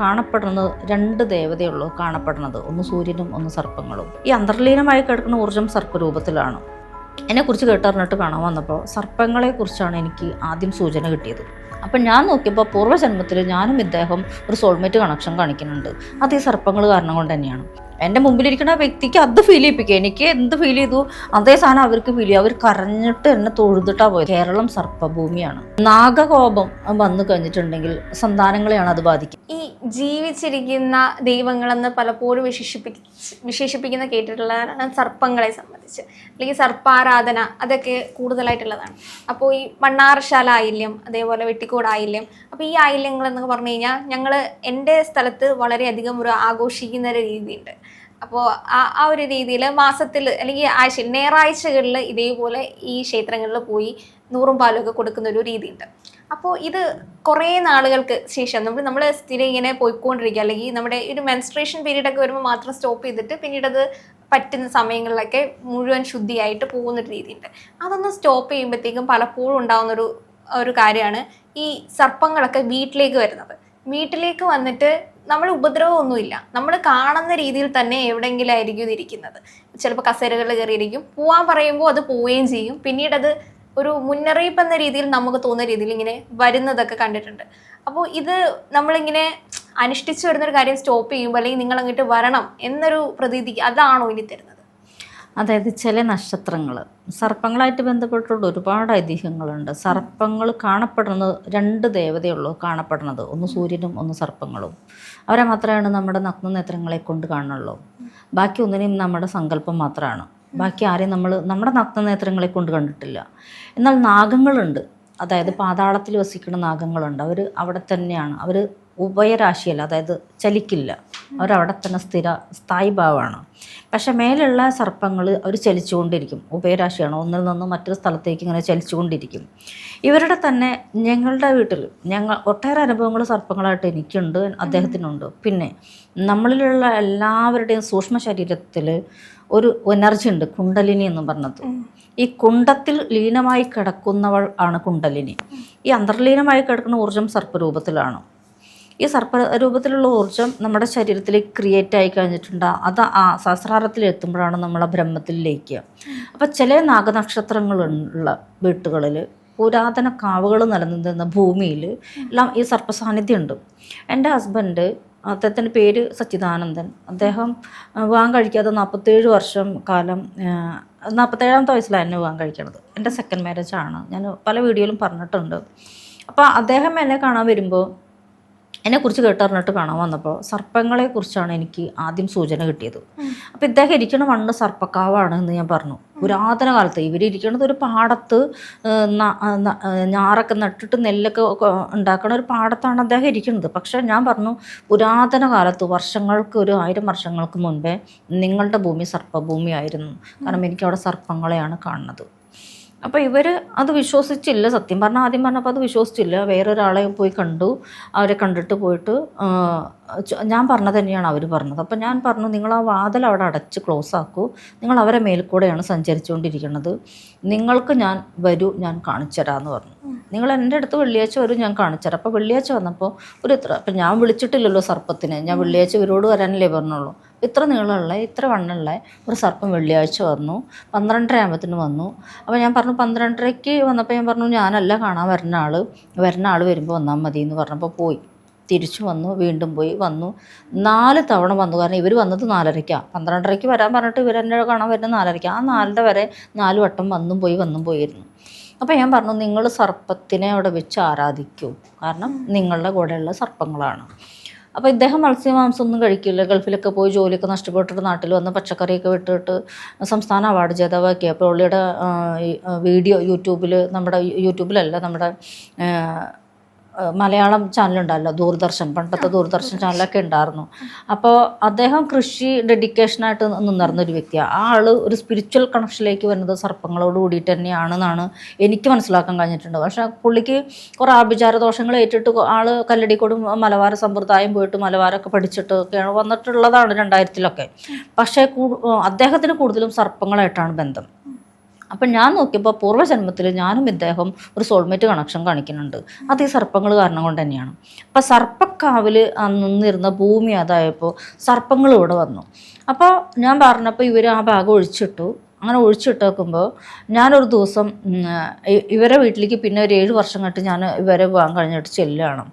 കാണപ്പെടുന്നത് രണ്ട് ദേവതയുള്ളൂ കാണപ്പെടുന്നത്. ഒന്ന് സൂര്യനും ഒന്ന് സർപ്പങ്ങളും. ഈ അന്തർലീനമായി കിടക്കുന്ന ഊർജം സർപ്പരൂപത്തിലാണ്. എന്നെക്കുറിച്ച് കേട്ടറിഞ്ഞിട്ട് കാണാൻ വന്നപ്പോൾ സർപ്പങ്ങളെക്കുറിച്ചാണ് എനിക്ക് ആദ്യം സൂചന കിട്ടിയത്. അപ്പം ഞാൻ നോക്കിയപ്പോൾ പൂർവജന്മത്തിൽ ഞാനും ഇദ്ദേഹം ഒരു സോൾമേറ്റ് കണക്ഷൻ കാണിക്കുന്നുണ്ട്. അത് ഈ സർപ്പങ്ങൾ കാരണം കൊണ്ട് തന്നെയാണ്. എന്റെ മുമ്പിലിരിക്കുന്ന വ്യക്തിക്ക് അത് ഫീൽ ചെയ്യിപ്പിക്കുക എനിക്ക് എന്ത് ഫീൽ ചെയ്തു? അതേ സാധനം അവർക്ക് ഫീൽ ചെയ്യും. അവർ കരഞ്ഞിട്ട് എന്നെ തൊഴുതിട്ടാ പോയത്. കേരളം സർപ്പഭൂമിയാണ്. നാഗകോപം വന്നു കഴിഞ്ഞിട്ടുണ്ടെങ്കിൽ സന്താനങ്ങളെയാണ് അത് ബാധിക്കുക ഈ ജീവിച്ചിരിക്കുന്ന ദൈവങ്ങളെന്ന് പലപ്പോഴും വിശേഷിപ്പി വിശേഷിപ്പിക്കുന്ന കേട്ടിട്ടുള്ളതാണ് സർപ്പങ്ങളെ സംബന്ധിച്ച്. അല്ലെങ്കിൽ സർപ്പാരാധന അതൊക്കെ കൂടുതലായിട്ടുള്ളതാണ്. അപ്പോൾ ഈ മണ്ണാറശാല ആയില്യം അതേപോലെ വെട്ടിക്കോട് ആയില്യം. അപ്പോൾ ഈ ആയില്യങ്ങൾ എന്നൊക്കെ പറഞ്ഞു കഴിഞ്ഞാൽ ഞങ്ങൾ എന്റെ സ്ഥലത്ത് വളരെയധികം ഒരു ആഘോഷിക്കുന്ന ഒരു രീതിയുണ്ട്. അപ്പോൾ ആ ആ ഒരു രീതിയിൽ മാസത്തിൽ അല്ലെങ്കിൽ ആഴ്ച ഞായറാഴ്ചകളിൽ ഇതേപോലെ ഈ ക്ഷേത്രങ്ങളിൽ പോയി നൂറും പാലൊക്കെ കൊടുക്കുന്ന ഒരു രീതിയുണ്ട്. അപ്പോൾ ഇത് കുറേ നാളുകൾക്ക് ശേഷം നമ്മൾ നമ്മൾ സ്ഥിരം ഇങ്ങനെ പോയിക്കൊണ്ടിരിക്കുക. അല്ലെങ്കിൽ നമ്മുടെ ഒരു മെൻസ്ട്രേഷൻ പീരീഡ് ഒക്കെ വരുമ്പോൾ മാത്രം സ്റ്റോപ്പ് ചെയ്തിട്ട് പിന്നീട് അത് പറ്റുന്ന സമയങ്ങളിലൊക്കെ മുഴുവൻ ശുദ്ധിയായിട്ട് പോകുന്ന ഒരു രീതിയുണ്ട്. അതൊന്ന് സ്റ്റോപ്പ് ചെയ്യുമ്പോഴത്തേക്കും പലപ്പോഴും ഉണ്ടാകുന്ന ഒരു ഒരു കാര്യമാണ് ഈ സർപ്പങ്ങളൊക്കെ വീട്ടിലേക്ക് വരുന്നത്. വീട്ടിലേക്ക് വന്നിട്ട് നമ്മൾ ഉപദ്രവമൊന്നുമില്ല. നമ്മൾ കാണുന്ന രീതിയിൽ തന്നെ എവിടെയെങ്കിലും ആയിരിക്കും ഇരിക്കുന്നത്. ചിലപ്പോൾ കസേരകൾ കയറിയിരിക്കും. പോവാൻ പറയുമ്പോൾ അത് പോവുകയും ചെയ്യും. പിന്നീട് അത് ഒരു മുന്നറിയിപ്പ് എന്ന രീതിയിൽ നമുക്ക് തോന്നുന്ന രീതിയിൽ ഇങ്ങനെ വരുന്നതൊക്കെ കണ്ടിട്ടുണ്ട്. അപ്പോൾ ഇത് നമ്മളിങ്ങനെ അനുഷ്ഠിച്ചു വരുന്നൊരു കാര്യം സ്റ്റോപ്പ് ചെയ്യുമ്പോൾ അല്ലെങ്കിൽ നിങ്ങൾ അങ്ങോട്ട് വരണം എന്നൊരു പ്രതീതി അതാണോ ഇനി തരുന്നത്? അതായത് ചില നക്ഷത്രങ്ങൾ സർപ്പങ്ങളായിട്ട് ബന്ധപ്പെട്ടുള്ള ഒരുപാട് ഐതിഹ്യങ്ങളുണ്ട്. സർപ്പങ്ങൾ കാണപ്പെടുന്നത് രണ്ട് ദേവതയുള്ളൂ കാണപ്പെടുന്നത്. ഒന്ന് സൂര്യനും ഒന്ന് സർപ്പങ്ങളും. അവരെ മാത്രമാണ് നമ്മുടെ നഗ്നനേത്രങ്ങളെ കൊണ്ട് കാണുള്ളൂ. ബാക്കി ഒന്നിനെയും നമ്മുടെ സങ്കല്പം മാത്രമാണ് ബാക്കി ആരെയും നമ്മൾ നമ്മുടെ നഗ്നനേത്രങ്ങളെ കൊണ്ട് കണ്ടിട്ടില്ല. എന്നാൽ നാഗങ്ങളുണ്ട്. അതായത് പാതാളത്തിൽ വസിക്കുന്ന നാഗങ്ങളുണ്ട്. അവർ അവിടെ തന്നെയാണ്. അവർ ഉഭയരാശിയല്ല അതായത് ചലിക്കില്ല. അവരവിടെ തന്നെ സ്ഥിര സ്ഥായി ഭാവമാണ്. പക്ഷെ മേലുള്ള സർപ്പങ്ങൾ അവർ ചലിച്ചുകൊണ്ടിരിക്കും. ഉഭയരാശിയാണ്. ഒന്നിൽ നിന്നും മറ്റൊരു സ്ഥലത്തേക്ക് ഇങ്ങനെ ചലിച്ചുകൊണ്ടിരിക്കും. ഇവരുടെ തന്നെ ഞങ്ങളുടെ വീട്ടിൽ ഞങ്ങൾ ഒട്ടേറെ അനുഭവങ്ങൾ സർപ്പങ്ങളായിട്ട് എനിക്കുണ്ട് അദ്ദേഹത്തിനുണ്ട്. പിന്നെ നമ്മളിലുള്ള എല്ലാവരുടെയും സൂക്ഷ്മ ശരീരത്തിൽ ഒരു എനർജി ഉണ്ട് കുണ്ടലിനി എന്ന് പറഞ്ഞത്. ഈ കുണ്ടത്തിൽ ലീനമായി കിടക്കുന്നവൾ ആണ് കുണ്ടലിനി. ഈ അന്തർലീനമായി കിടക്കുന്ന ഊർജം സർപ്പരൂപത്തിലാണ്. ഈ സർപ്പ രൂപത്തിലുള്ള ഊർജം നമ്മുടെ ശരീരത്തിലേക്ക് ക്രിയേറ്റ് ആയി കഴിഞ്ഞിട്ടുണ്ട്. അത് ആ സഹസ്രാരത്തിൽ എത്തുമ്പോഴാണ് നമ്മൾ ആ ബ്രഹ്മത്തിൽ ലയിക്കുക അപ്പോൾ ചില നാഗനക്ഷത്രങ്ങളുള്ള വീട്ടുകളിൽ പുരാതന കാവുകൾ നിലനിന്നിരുന്ന ഭൂമിയിൽ എല്ലാം ഈ സർപ്പസാന്നിധ്യം ഉണ്ട് എന്റെ ഹസ്ബൻഡ് അദ്ദേഹത്തിന്റെ പേര് സച്ചിദാനന്ദൻ. അദ്ദേഹം വിവാഹം കഴിക്കാതെ നാൽപ്പത്തേഴ് വർഷം കാലം നാൽപ്പത്തേഴാമത്തെ വയസ്സിലാണ് എന്നെ വിവാഹം കഴിക്കണത്. എന്റെ സെക്കൻഡ് മാരേജ് ആണ്. ഞാൻ പല വീഡിയോയിലും പറഞ്ഞിട്ടുണ്ട്. അപ്പോൾ അദ്ദേഹം എന്നെ കാണാൻ വരുമ്പോൾ എന്നെക്കുറിച്ച് കേട്ടറിഞ്ഞിട്ട് കാണാൻ വന്നപ്പോൾ സർപ്പങ്ങളെക്കുറിച്ചാണ് എനിക്ക് ആദ്യം സൂചന കിട്ടിയത്. അപ്പോൾ ഇദ്ദേഹം ഇരിക്കുന്ന മണ്ണ് സർപ്പക്കാവാണ് എന്ന് ഞാൻ പറഞ്ഞു. പുരാതന കാലത്ത് ഇവരിയ്ക്കണത് ഒരു പാടത്ത് ഞാറൊക്കെ നട്ടിട്ട് നെല്ലൊക്കെ ഉണ്ടാക്കണ ഒരു പാടത്താണ് അദ്ദേഹം ഇരിക്കുന്നത് പക്ഷേ ഞാൻ പറഞ്ഞു പുരാതന കാലത്ത് വർഷങ്ങൾക്ക് ഒരു ആയിരം വർഷങ്ങൾക്ക് മുൻപേ നിങ്ങളുടെ ഭൂമി സർപ്പഭൂമിയായിരുന്നു. കാരണം എനിക്ക് അവിടെ സർപ്പങ്ങളെയാണ് കാണുന്നത്. അപ്പോൾ ഇവർ അത് വിശ്വസിച്ചില്ല സത്യം. പറഞ്ഞാൽ ആദ്യം പറഞ്ഞപ്പോൾ അത് വിശ്വസിച്ചില്ല. വേറൊരാളെ പോയി കണ്ടു. അവരെ കണ്ടിട്ട് പോയിട്ട് ഞാൻ പറഞ്ഞത് തന്നെയാണ് അവർ പറഞ്ഞത്. അപ്പോൾ ഞാൻ പറഞ്ഞു നിങ്ങൾ ആ വാതിൽ അവിടെ അടച്ച് ക്ലോസ് ആക്കൂ. നിങ്ങൾ അവരെ മേൽക്കൂടെയാണ് സഞ്ചരിച്ചുകൊണ്ടിരിക്കുന്നത് നിങ്ങൾക്ക് ഞാൻ വരൂ ഞാൻ കാണിച്ചു തരാമെന്ന് പറഞ്ഞു. നിങ്ങൾ എന്റെ അടുത്ത് വെള്ളിയാഴ്ച വരും ഞാൻ കാണിച്ചു തരാം അപ്പോൾ വെള്ളിയാഴ്ച വന്നപ്പോൾ ഒരു ഇത്ര അപ്പം ഞാൻ വിളിച്ചിട്ടില്ലല്ലോ സർപ്പത്തിന്. ഞാൻ വെള്ളിയാഴ്ച ഇവരോട് വരാനല്ലേ പറഞ്ഞുള്ളൂ. ഇത്ര നീളമുള്ള ഇത്ര വണ്ണുള്ള ഒരു സർപ്പം വെള്ളിയാഴ്ച വന്നു. പന്ത്രണ്ടര ആകുമ്പത്തിന് വന്നു. അപ്പോൾ ഞാൻ പറഞ്ഞു പന്ത്രണ്ടരയ്ക്ക് വന്നപ്പോൾ ഞാൻ പറഞ്ഞു ഞാനല്ല കാണാൻ വരുന്ന ആൾ വരുന്ന ആൾ വരുമ്പോൾ വന്നാൽ മതി എന്ന് പറഞ്ഞപ്പോൾ പോയി. തിരിച്ചു വന്നു വീണ്ടും പോയി വന്നു. നാല് തവണ വന്നു. കാരണം ഇവർ വന്നത് നാലരയ്ക്കാണ് പന്ത്രണ്ടരയ്ക്ക് വരാൻ പറഞ്ഞിട്ട് ഇവർ എന്നെ കാണാൻ വരുന്നത് നാലരയ്ക്ക്. ആ നാലര വരെ നാല് വട്ടം വന്നും പോയി വന്നും പോയിരുന്നു. അപ്പോൾ ഞാൻ പറഞ്ഞു നിങ്ങൾ സർപ്പത്തിനെ അവിടെ വെച്ച് ആരാധിക്കൂ. കാരണം നിങ്ങളുടെ കൂടെയുള്ള സർപ്പങ്ങളാണ്. അപ്പോൾ ഇദ്ദേഹം മത്സ്യമാംസം ഒന്നും കഴിക്കില്ല. ഗൾഫിലൊക്കെ പോയി ജോലിയൊക്കെ നഷ്ടപ്പെട്ടിട്ട് നാട്ടിൽ വന്ന് പച്ചക്കറിയൊക്കെ വിട്ടിട്ട് സംസ്ഥാന അവാർഡ് ജേതാവാക്കി. അപ്പോൾ പുള്ളിയുടെ വീഡിയോ യൂട്യൂബിൽ നമ്മുടെ യൂട്യൂബിലല്ല നമ്മുടെ മലയാളം ചാനലുണ്ടല്ലോ ദൂരദർശൻ. പണ്ടത്തെ ദൂരദർശൻ ചാനലൊക്കെ ഉണ്ടായിരുന്നു. അപ്പോൾ അദ്ദേഹം കൃഷി ഡെഡിക്കേഷനായിട്ട് നിന്നിരുന്ന ഒരു വ്യക്തിയാണ് ആ ആൾ ഒരു സ്പിരിച്വൽ കണക്ഷനിലേക്ക് വരുന്നത് സർപ്പങ്ങളോട് കൂടിയിട്ട് തന്നെയാണെന്നാണ് എനിക്ക് മനസ്സിലാക്കാൻ കഴിഞ്ഞിട്ടുണ്ട്. പക്ഷേ പുള്ളിക്ക് കുറേ ആഭിചാര ദോഷങ്ങൾ ഏറ്റിട്ട് ആൾ കല്ലടിക്കോടും മലബാര സമ്പ്രദായം പോയിട്ട് മലബാരൊക്കെ പഠിച്ചിട്ട് ഒക്കെയാണ് വന്നിട്ടുള്ളതാണ് രണ്ടായിരത്തിലൊക്കെ. പക്ഷേ അദ്ദേഹത്തിന് കൂടുതലും സർപ്പങ്ങളായിട്ടാണ് ബന്ധം. അപ്പം ഞാൻ നോക്കിയപ്പോൾ പൂർവജന്മത്തിൽ ഞാനും ഇദ്ദേഹം ഒരു സോൾമേറ്റ് കണക്ഷൻ കാണിക്കുന്നുണ്ട്. അത് ഈ സർപ്പങ്ങൾ കാരണം കൊണ്ട് തന്നെയാണ്. അപ്പം സർപ്പക്കാവിൽ നിന്നിരുന്ന ഭൂമി അതായപ്പോൾ സർപ്പങ്ങൾ ഇവിടെ വന്നു. അപ്പോൾ ഞാൻ പറഞ്ഞപ്പോൾ ഇവർ ആ ഭാഗം ഒഴിച്ചിട്ടു. അങ്ങനെ ഒഴിച്ചിട്ട് വെക്കുമ്പോൾ ഞാനൊരു ദിവസം ഇവരെ വീട്ടിലേക്ക് പിന്നെ ഒരു ഏഴ് വർഷം കഴിഞ്ഞിട്ട് ഞാൻ ഇവരെ പോകാൻ കഴിഞ്ഞിട്ട് ചെല്ലുകയാണ്.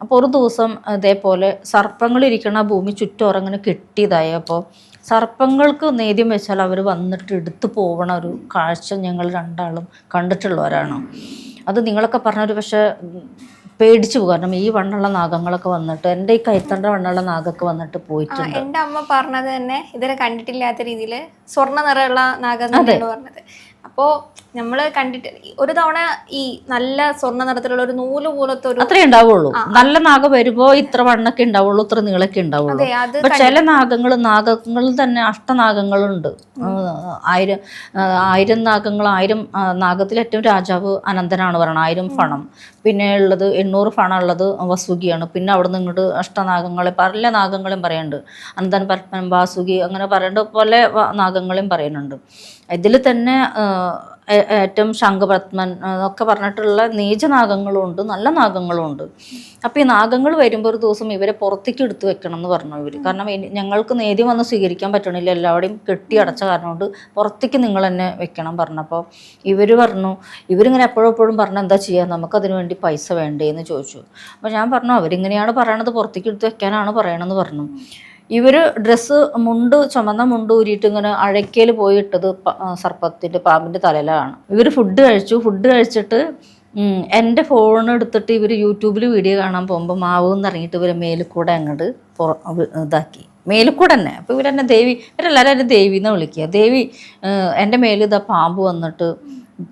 അപ്പോൾ ഒരു ദിവസം ഇതേപോലെ സർപ്പങ്ങളിരിക്കണ ഭൂമി ചുറ്റോറങ്ങനെ കെട്ടിയതായപ്പോൾ സർപ്പങ്ങൾക്ക് നേദ്യം വെച്ചാൽ അവർ വന്നിട്ട് എടുത്തു പോകണ ഒരു കാഴ്ച ഞങ്ങൾ രണ്ടാളും കണ്ടിട്ടുള്ളവരാണ്. അത് നിങ്ങളൊക്കെ പറഞ്ഞൊരു പക്ഷേ പേടിച്ചു പോകും. കാരണം ഈ വണ്ണുള്ള നാഗങ്ങളൊക്കെ വന്നിട്ട് എന്റെ ഈ കൈത്തണ്ട വണ്ണുള്ള നാഗൊക്കെ വന്നിട്ട് പോയിട്ടുണ്ട്. എന്റെ അമ്മ പറഞ്ഞത് തന്നെ ഇതുവരെ കണ്ടിട്ടില്ലാത്ത രീതിയിൽ സ്വർണ നിറമുള്ള നാഗം പറഞ്ഞത്. അപ്പോ നമ്മൾ കണ്ടിട്ട് ഒരു തവണ ഈ നല്ല സ്വർണ നിറത്തിലുള്ള ഒരു നൂൽ പോലത്തെ ഒരു അത്രേ ഉണ്ടാവുള്ളൂ. നല്ല നാഗം വരുമ്പോ ഇത്ര വണ്ണൊക്കെ ഉണ്ടാവുള്ളൂ ഇത്ര നീളൊക്കെ ഉണ്ടാവുള്ളൂ. അപ്പൊ ചില നാഗങ്ങൾ നാഗങ്ങളിൽ തന്നെ അഷ്ടനാഗങ്ങളുണ്ട്. ആയിരം ആയിരം നാഗങ്ങൾ ആയിരം നാഗത്തിൽ ഏറ്റവും രാജാവ് അനന്തനാണ് പറയുന്നത് ആയിരം ഫണം. പിന്നെ ഉള്ളത് എണ്ണൂറ് ഫണം ഉള്ളത് വസുകിയാണ്. പിന്നെ അവിടെ നിന്ന് ഇങ്ങോട്ട് അഷ്ടനാഗങ്ങളെ പല നാഗങ്ങളെയും പറയുന്നുണ്ട് അനന്തൻ പരപ്പൻ വാസുകി അങ്ങനെ പറയേണ്ട പല നാഗങ്ങളെയും പറയുന്നുണ്ട് ഇതിൽ തന്നെ ഏറ്റവും ശംഖപത്മൻ ഒക്കെ പറഞ്ഞിട്ടുള്ള നീചനാഗങ്ങളും ഉണ്ട് നല്ല നാഗങ്ങളുണ്ട്. അപ്പോൾ ഈ നാഗങ്ങൾ വരുമ്പോൾ ഒരു ദിവസം ഇവരെ പുറത്തേക്ക് എടുത്തു വെക്കണം എന്ന് പറഞ്ഞു ഇവർ കാരണം ഞങ്ങൾക്ക് നേദ്യം വന്ന് സ്വീകരിക്കാൻ പറ്റണില്ല എല്ലാവരുടെയും കെട്ടി അടച്ച കാരണം കൊണ്ട് പുറത്തേക്ക് നിങ്ങൾ തന്നെ വെക്കണം പറഞ്ഞപ്പോൾ ഇവർ പറഞ്ഞു ഇവരിങ്ങനെ എപ്പോഴും പറഞ്ഞു എന്താ ചെയ്യുക നമുക്കതിന് വേണ്ടി പൈസ വേണ്ടേ എന്ന് ചോദിച്ചു. അപ്പോൾ ഞാൻ പറഞ്ഞു അവരിങ്ങനെയാണ് പറയണത് പുറത്തേക്ക് എടുത്ത് വെക്കാനാണ് പറയണമെന്ന് പറഞ്ഞു. ഇവർ ഡ്രസ്സ് മുണ്ട് ചുമന്ന മുണ്ട് ഊരിയിട്ട് ഇങ്ങനെ അഴക്കയിൽ പോയിട്ടത് സർപ്പത്തിന്റെ പാമ്പിന്റെ തലയിലാണ്. ഇവർ ഫുഡ് കഴിച്ചു. ഫുഡ് കഴിച്ചിട്ട് എന്റെ ഫോൺ എടുത്തിട്ട് ഇവർ യൂട്യൂബിൽ വീഡിയോ കാണാൻ പോകുമ്പോൾ മാവ് ഇറങ്ങിയിട്ട് ഇവരെ മേലിക്കൂടെ കൂടെ അങ്ങോട്ട് പുറ ഇതാക്കി. മേലിക്കൂടെ തന്നെ. അപ്പോൾ ഇവരെന്നെ ദേവി ഇവരെല്ലാവരും എന്റെ ദേവി എന്ന് വിളിക്കുക. ദേവി എന്റെ മേലിൽ ഇതാ പാമ്പ് വന്നിട്ട്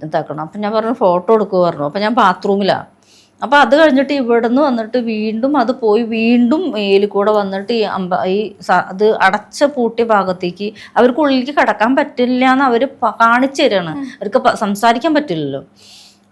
ഇതാക്കണം. അപ്പം ഞാൻ പറഞ്ഞു ഫോട്ടോ എടുക്കുക പറഞ്ഞു. അപ്പം ഞാൻ ബാത്റൂമിലാണ് അപ്പോൾ അത് കഴിഞ്ഞിട്ട് ഇവിടെ നിന്ന് വന്നിട്ട് വീണ്ടും അത് പോയി വീണ്ടും മേലിൽ കൂടെ വന്നിട്ട് ഈ അമ്പ ഈ അത് അടച്ച പൂട്ടിയ ഭാഗത്തേക്ക് അവർക്ക് ഉള്ളിലേക്ക് കടക്കാൻ പറ്റില്ല എന്ന് അവർ കാണിച്ചു തരാണ്. അവർക്ക് സംസാരിക്കാൻ പറ്റില്ലല്ലോ.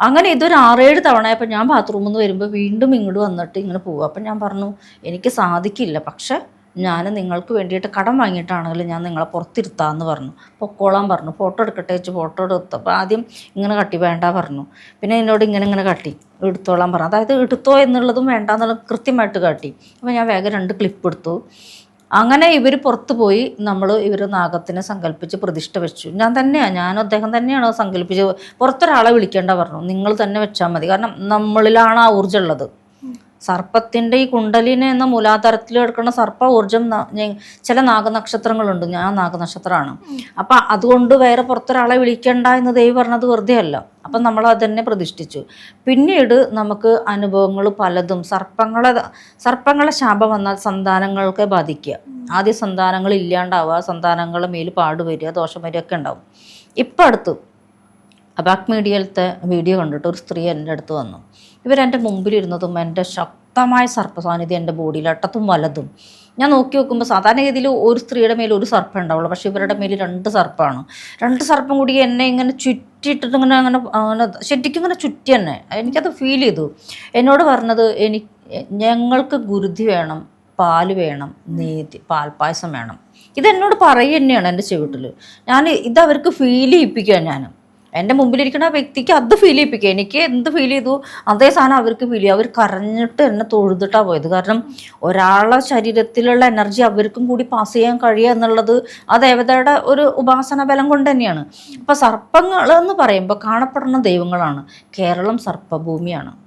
അങ്ങനെ ഇതൊരു ആറേഴ് തവണയപ്പോൾ ഞാൻ ബാത്റൂമിൽ നിന്ന് വരുമ്പോൾ വീണ്ടും ഇങ്ങോട്ട് വന്നിട്ട് ഇങ്ങനെ പോകും അപ്പം ഞാൻ പറഞ്ഞു എനിക്ക് സാധിക്കില്ല. പക്ഷെ ഞാൻ നിങ്ങൾക്ക് വേണ്ടിയിട്ട് കടം വാങ്ങിയിട്ടാണെങ്കിലും ഞാൻ നിങ്ങളെ പുറത്തിരുത്താമെന്ന് പറഞ്ഞു. പൊക്കോളാൻ പറഞ്ഞു. ഫോട്ടോ എടുക്കട്ടെ വെച്ച് ഫോട്ടോ എടുത്തപ്പോൾ ആദ്യം ഇങ്ങനെ കട്ടി വേണ്ട പറഞ്ഞു. പിന്നെ എന്നോട് ഇങ്ങനെ ഇങ്ങനെ കട്ടി. എടുത്തോളാൻ പറഞ്ഞു. അതായത് എടുത്തോ എന്നുള്ളതും വേണ്ട എന്നുള്ളത് കൃത്യമായിട്ട് കാട്ടി. അപ്പോൾ ഞാൻ വേഗം രണ്ട് ക്ലിപ്പ് എടുത്തു. അങ്ങനെ ഇവർ പുറത്ത് പോയി നമ്മൾ ഇവർ നാഗത്തിനെ സങ്കല്പിച്ച് പ്രതിഷ്ഠ വെച്ചു. ഞാൻ തന്നെയാണ് ഞാൻ അദ്ദേഹം തന്നെയാണ് സങ്കല്പിച്ച് പുറത്തൊരാളെ വിളിക്കേണ്ട പറഞ്ഞു. നിങ്ങൾ തന്നെ വെച്ചാൽ മതി. കാരണം നമ്മളിലാണ് ആ ഊർജം ഉള്ളത്. സർപ്പത്തിന്റെ ഈ കുണ്ടലിനെ എന്ന മൂലാധാരത്തിൽ എടുക്കുന്ന സർപ്പ ഊർജം ചില നാഗനക്ഷത്രങ്ങളുണ്ട്. ഞാൻ നാഗനക്ഷത്രമാണ്. അപ്പം അതുകൊണ്ട് വേറെ പുറത്തൊരാളെ വിളിക്കണ്ട എന്ന് ദൈവം പറഞ്ഞത് വെറുതെ അല്ല അപ്പം നമ്മൾ അതന്നെ പ്രതിഷ്ഠിച്ചു. പിന്നീട് നമുക്ക് അനുഭവങ്ങൾ പലതും. സർപ്പങ്ങളെ സർപ്പങ്ങളെ ശാപം വന്നാൽ സന്താനങ്ങൾക്ക് ബാധിക്കുക. ആദ്യ സന്താനങ്ങൾ ഇല്ലാണ്ടാവുക സന്താനങ്ങളുടെ മേൽ പാട് വരിക ദോഷം വരിക ഒക്കെ ഉണ്ടാവും. ഇപ്പം അടുത്ത് അബാക് മീഡിയയിലത്തെ വീഡിയോ കണ്ടിട്ട് ഒരു സ്ത്രീ എന്റെ അടുത്ത് വന്നു. ഇവരെന്റെ മുമ്പിലിരുന്നതും എന്റെ ശക്തമായ സർപ്പസാന്നിധ്യം എന്റെ ബോഡിയിൽ അട്ടത്തും വലതും. ഞാൻ നോക്കി നോക്കുമ്പോൾ സാധാരണഗതിയിൽ ഒരു സ്ത്രീയുടെ മേൽ ഒരു സർപ്പം ഉണ്ടാവുള്ളൂ. പക്ഷേ ഇവരുടെ മേൽ രണ്ട് സർപ്പമാണ് രണ്ട് സർപ്പം കൂടി എന്നെ ഇങ്ങനെ ചുറ്റിയിട്ടിട്ട് ഇങ്ങനെ അങ്ങനെ അങ്ങനെ ശരിക്കും ഇങ്ങനെ ചുറ്റി തന്നെ എനിക്കത് ഫീൽ ചെയ്തു. എന്നോട് പറഞ്ഞത് എനിക്ക് ഞങ്ങൾക്ക് ഗുരുതി വേണം പാൽ വേണം നീതി പാൽപ്പായസം വേണം. ഇതെന്നോട് പറയുക തന്നെയാണ് എന്റെ ചെവിട്ടിൽ ഞാൻ ഇത് അവർക്ക് ഫീൽ ചെയ്യിപ്പിക്കുക ഞാൻ എന്റെ മുമ്പിലിരിക്കുന്ന വ്യക്തിക്ക് അത് ഫീൽ ചെയ്യിപ്പിക്കുക എനിക്ക് എന്ത് ഫീൽ ചെയ്തു? അതേ സാധനം അവർക്ക് ഫീൽ ചെയ്യും. അവർ കരഞ്ഞിട്ട് എന്നെ തൊഴുതിട്ടാണ് പോയത്. കാരണം ഒരാളെ ശരീരത്തിലുള്ള എനർജി അവർക്കും കൂടി പാസ് ചെയ്യാൻ കഴിയുക എന്നുള്ളത് ആ ദേവതയുടെ ഒരു ഉപാസന ബലം കൊണ്ട് തന്നെയാണ്. അപ്പോൾ സർപ്പങ്ങൾ എന്ന് പറയുമ്പോൾ കാണപ്പെടുന്ന ദൈവങ്ങളാണ്. കേരളം സർപ്പഭൂമിയാണ്.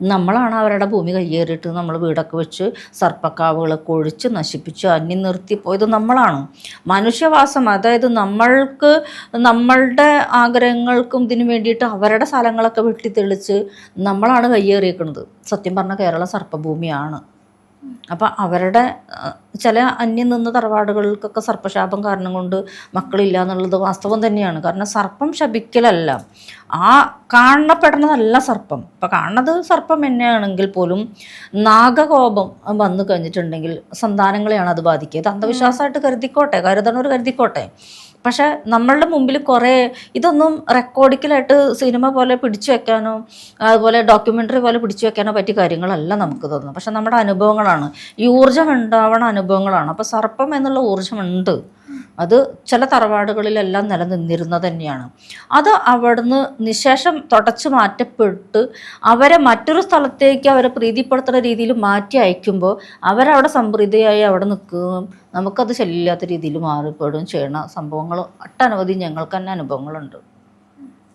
നമ്മളാണ് അവരുടെ ഭൂമി കയ്യേറിയിട്ട് നമ്മൾ വീടൊക്കെ വെച്ച് സർപ്പക്കാവുകളെ കൊഴിച്ച് നശിപ്പിച്ച് അന്യം നിർത്തി പോയത് നമ്മളാണ്. മനുഷ്യവാസം അതായത് നമ്മൾക്ക് നമ്മളുടെ ആഗ്രഹങ്ങൾക്കും ഇതിനു വേണ്ടിയിട്ട് അവരുടെ സ്ഥലങ്ങളൊക്കെ വെട്ടിത്തെളിച്ച് നമ്മളാണ് കയ്യേറിയേക്കുന്നത് സത്യം പറഞ്ഞാൽ കേരള സർപ്പഭൂമിയാണ്. അപ്പം അവരുടെ ചില അന്യം നിന്ന തറവാടുകൾക്കൊക്കെ സർപ്പശാപം കാരണം കൊണ്ട് മക്കളില്ല എന്നുള്ളത് വാസ്തവം തന്നെയാണ്. കാരണം സർപ്പം ശപിക്കലല്ല. ആ കാണപ്പെടുന്നതല്ല സർപ്പം. ഇപ്പം കാണുന്നത് സർപ്പം തന്നെയാണെങ്കിൽ പോലും നാഗകോപം വന്നു കഴിഞ്ഞിട്ടുണ്ടെങ്കിൽ സന്താനങ്ങളെയാണ് അത് ബാധിക്കുക. ഇത് അന്ധവിശ്വാസമായിട്ട് കരുതിക്കോട്ടെ? കരുതണവർ കരുതിക്കോട്ടെ? പക്ഷെ നമ്മളുടെ മുമ്പിൽ കുറേ ഇതൊന്നും റെക്കോർഡിക്കലായിട്ട് സിനിമ പോലെ പിടിച്ചു വെക്കാനോ അതുപോലെ ഡോക്യുമെന്ററി പോലെ പിടിച്ചു വെക്കാനോ പറ്റിയ കാര്യങ്ങളല്ല നമുക്ക് തോന്നുന്നത് പക്ഷെ നമ്മുടെ അനുഭവങ്ങളാണ്. ഈ ഊർജം ഉണ്ടാവണ അനുഭവങ്ങളാണ്. അപ്പോൾ സർപ്പം എന്നുള്ള ഊർജമുണ്ട്. അത് ചില തറവാടുകളിലെല്ലാം നിലനിന്നിരുന്നത് തന്നെയാണ്. അത് അവിടുന്ന് നിശേഷം തുടച്ചു മാറ്റപ്പെട്ട് അവരെ മറ്റൊരു സ്ഥലത്തേക്ക് അവരെ പ്രീതിപ്പെടുത്തുന്ന രീതിയിൽ മാറ്റി അയക്കുമ്പോൾ അവരവിടെ സമൃദ്ധിയായി അവിടെ നിൽക്കുകയും നമുക്കത് ശല്യമില്ലാത്ത രീതിയിൽ മാറിപ്പെടുകയും ചെയ്യണ സംഭവങ്ങൾ ഒട്ടനവധി ഞങ്ങൾക്ക് തന്നെ അനുഭവങ്ങളുണ്ട്.